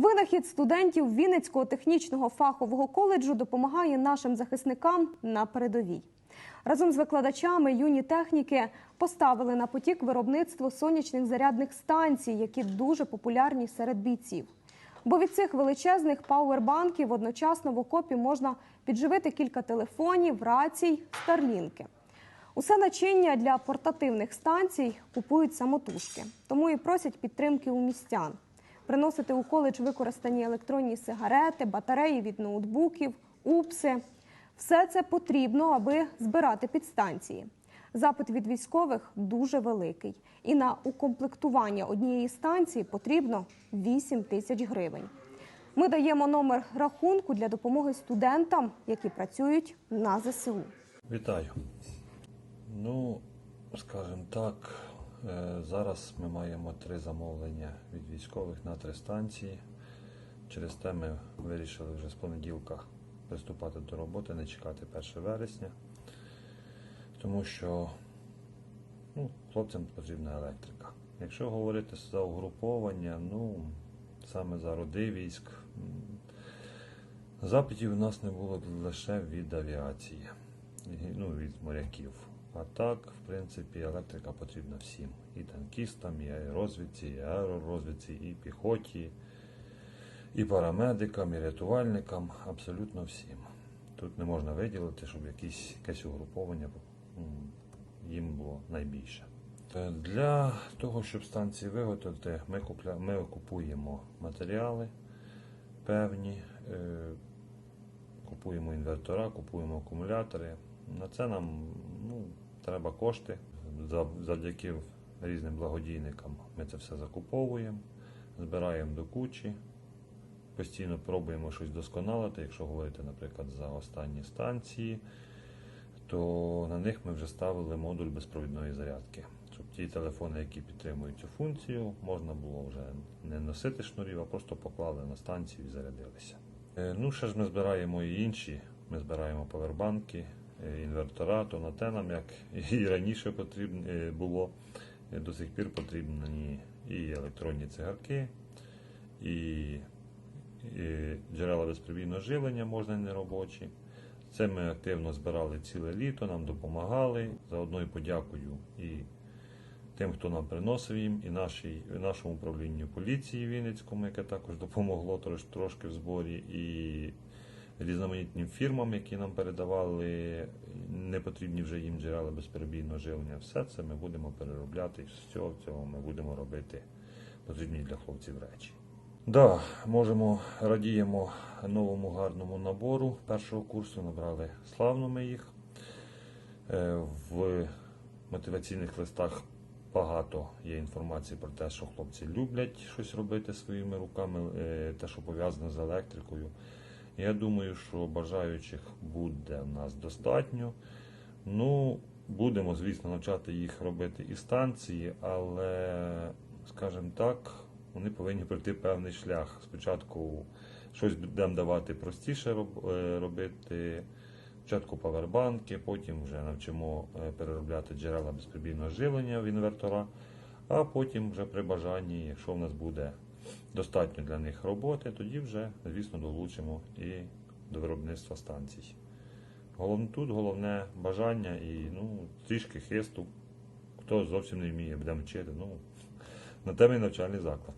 Винахід студентів Вінницького технічного фахового коледжу допомагає нашим захисникам на передовій. Разом з викладачами юні техніки поставили на потік виробництво сонячних зарядних станцій, які дуже популярні серед бійців. Бо від цих величезних пауербанків одночасно в окопі можна підживити кілька телефонів, рацій, старлінки. Усе начиння для портативних станцій купують самотужки, тому і просять підтримки у містян. Приносити у коледж використані електронні сигарети, батареї від ноутбуків, упси. Все це потрібно, аби збирати підстанції. Запит від військових дуже великий, і на укомплектування однієї станції потрібно 8 тисяч гривень. Ми даємо номер рахунку для допомоги студентам, які працюють на ЗСУ. Вітаю. Ну, скажімо так, зараз ми маємо три замовлення від військових на три станції. Через те ми вирішили вже з понеділка приступати до роботи, не чекати 1 вересня, тому що ну, хлопцям потрібна електрика. Якщо говорити за угруповання, ну, саме за роди військ, запитів у нас не було лише від авіації, ну, від моряків. А так, в принципі, електрика потрібна всім. І танкістам, і аеророзвідці, і аеророзвідці, і піхоті, і парамедикам, і рятувальникам, абсолютно всім. Тут не можна виділити, щоб якісь, якесь угруповання їм було найбільше. Е, Для того, щоб станції виготовити, ми, купля... ми купуємо матеріали певні, е, купуємо інвертора, купуємо акумулятори. На це нам треба кошти. Завдяки різним благодійникам ми це все закуповуємо, збираємо до кучі, постійно пробуємо щось досконалити. Якщо говорити, наприклад, за останні станції, то на них ми вже ставили модуль безпровідної зарядки. Щоб ті телефони, які підтримують цю функцію, можна було вже не носити шнурів, а просто поклали на станцію і зарядилися. Е, Ну, ще ж ми збираємо і інші. Ми збираємо павербанки, інвертора, то на те нам, як і раніше потрібно е, було, е, до сих пір потрібні і електронні цигарки, і, і джерела безпровідного живлення можна неробочі. Це ми активно збирали ціле літо, нам допомагали. Заодно і подякую і тим, хто нам приносив їм, і нашій, нашому управлінню поліції Вінницькому, яке також допомогло трошки в зборі, і різноманітним фірмам, які нам передавали непотрібні вже їм джерела безперебійного живлення. Все це ми будемо переробляти, з цього цього ми будемо робити потрібні для хлопців речі. Да, можемо радіємо новому гарному набору першого курсу. Набрали славно ми їх. Е, В мотиваційних листах багато є інформації про те, що хлопці люблять щось робити своїми руками, е, те, що пов'язане з електрикою. Я думаю, що бажаючих буде в нас достатньо. Ну, будемо, звісно, навчати їх робити і станції, але, скажімо так, вони повинні пройти певний шлях. Спочатку щось будемо давати простіше е, робити. Спочатку павербанки, потім вже навчимо е, переробляти джерела безпробійного живлення в інвертора, а потім вже при бажанні, якщо в нас буде достатньо для них роботи, тоді вже, звісно, долучимо і до виробництва станцій. Головне тут головне бажання і ну, трішки хисту. Хто зовсім не вміє, будемо вчити. Ну, на темний навчальний заклад.